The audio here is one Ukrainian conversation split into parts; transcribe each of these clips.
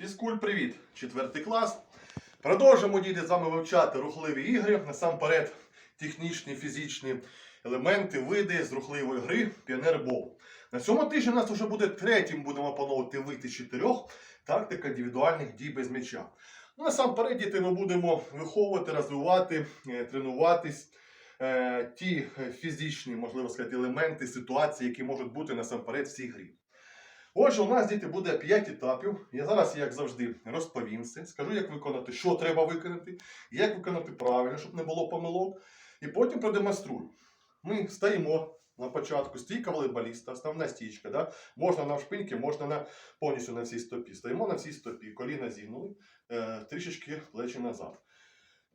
Фізкуль, привіт! Четвертий клас. Продовжимо діти з вами вивчати рухливі ігри. Насамперед, технічні фізичні елементи, види з рухливої гри Піонербол. На цьому тижні у нас вже буде третім, будемо опановувати вид з чотирьох тактика індивідуальних дій без м'яча. Ну, насамперед, діти, ми будемо виховувати, розвивати, е, тренуватись. е, Ті фізичні, можливо сказати, елементи, ситуації, які можуть бути насамперед в цій грі. Отже, у нас діти буде 5 етапів. Я зараз, як завжди, розповім це, скажу, як виконати, що треба виконати, як виконати правильно, щоб не було помилок. І потім продемонструю. Ми стоїмо на початку, стійка волейболіста, основна стічка. Да? Можна на вшпиньки, можна на, повністю на всій стопі. Стоїмо на всій стопі, коліна зігнули, е, трішечки плечі назад.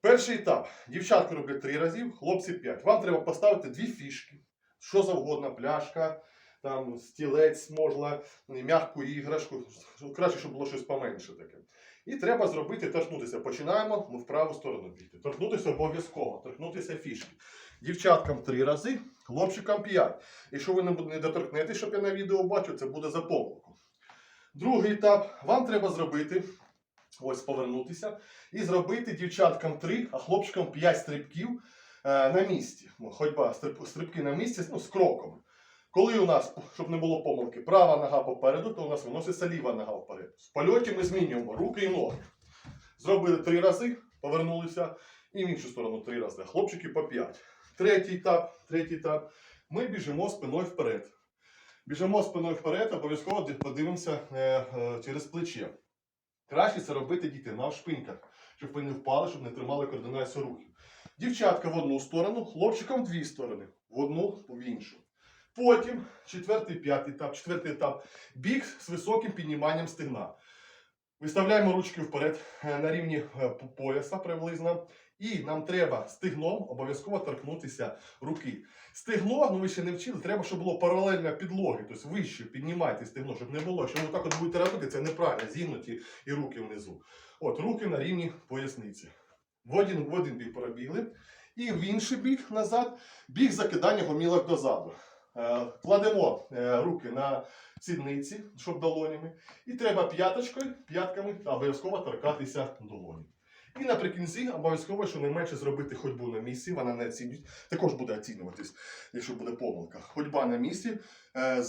Перший етап. Дівчатки роблять 3 разів, хлопці 5. Вам треба поставити дві фішки. Що завгодно, пляшка, там стілець можна, м'яку іграшку. Краще, щоб було щось поменше таке. І треба зробити торкнутися. Починаємо ми в праву сторону бігти. Торкнутися обов'язково, торкнутися фішки. Дівчаткам три рази, хлопчикам п'ять. Якщо ви не доторкнетесь, щоб я на відео бачив, це буде за помилку. Другий етап. Вам треба зробити, ось повернутися, і зробити дівчаткам три, а хлопчикам п'ять стрибків е, на місці. Ходьба, стриб- стрибки на місці ну, з кроком. Коли у нас, щоб не було помилки, права нога попереду, то у нас виноситься ліва нога вперед. В польоті ми змінюємо руки і ноги. Зробили три рази, повернулися, і в іншу сторону три рази. Хлопчики по п'ять. Третій етап, третій етап. Ми біжимо спиною вперед. Біжимо спиною вперед, обов'язково подивимося е, е, через плече. Краще це робити діти на шпиньках, щоб ви не впали, щоб не тримали координацію рухів. Дівчатка в одну сторону, хлопчикам в дві сторони. В одну, в іншу. Потім четвертий, п'ятий етап, четвертий етап біг з високим підніманням стегна. Виставляємо ручки вперед е, на рівні е, пояса приблизно. І нам треба стегном обов'язково торкнутися руки. Стегно, ну ви ще не вчили, треба, щоб було паралельно підлоги, тобто вище піднімайте стегно, щоб не було. Якщо ви так от будете робити, це неправильно, зігнуті і руки внизу. От, руки на рівні поясниці. В один, в один бік пробігли. І в інший бік назад, біг закидання гомілок дозаду. Е, Кладемо е, руки на сідниці, щоб долонями. І треба п'яточкою, п'ятками обов'язково торкатися долоні. І наприкінці обов'язково щонайменше зробити ходьбу на місці, вона не оцінюється, також буде оцінюватись, якщо буде помилка. Ходьба на місці, е,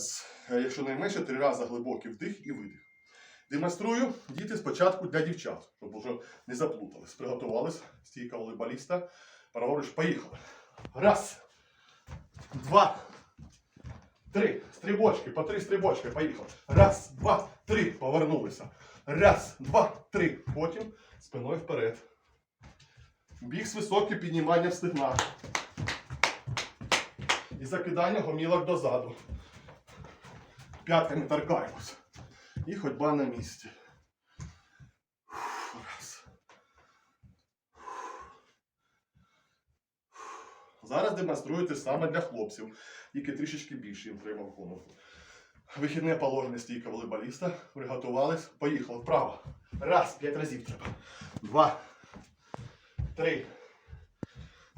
якщо найменше три рази глибокий вдих і видих. Демонструю діти спочатку для дівчат, щоб вже не заплутались. Приготувались, стійка волейболіста. Праворуч, поїхали. Раз, два, три. Стрибочки, по три стрибочки, Поїхав. Раз, два, три. Повернулися. Раз, два, три. Потім спиною вперед. Біг з високим підніманням стегна. І закидання гомілок дозаду. П'ятками торкаємось. І ходьба на місці. Раз. Зараз демонструєте саме для хлопців, тільки трішечки більше їм треба виконувати. Вихідне положення стійка волейболіста. Приготувались. Поїхали вправо. Раз, п'ять разів треба. Два. Три.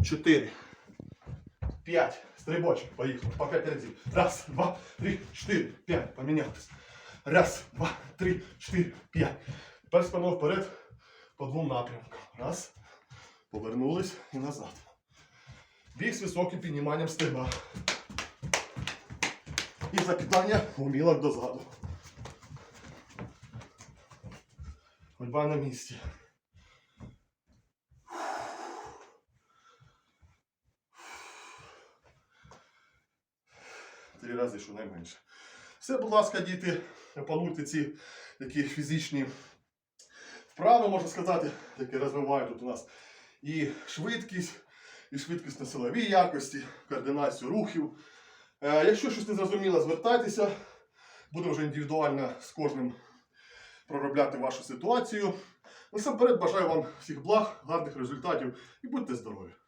Чотири. П'ять. Стрибочки. Поїхали. По п'ять разів. Раз, два, три, чотири, п'ять. Помінялись. Раз, два, три, чотири, п'ять. Тепер спиною вперед по двом напрямкам. Раз. Повернулись і назад. Біг з високим підніманням стегна. І закидання гумілок дозаду. Ходьба на місці. Три рази, щонайменше. Все, будь ласка, діти, опануйте ці такі фізичні вправи, можна сказати, які розвивають тут у нас і швидкість, і швидкісно-силові якості, координацію рухів. Е, Якщо щось не зрозуміло, звертайтеся. Будемо вже індивідуально з кожним проробляти вашу ситуацію. Насамперед бажаю вам всіх благ, гарних результатів і будьте здорові!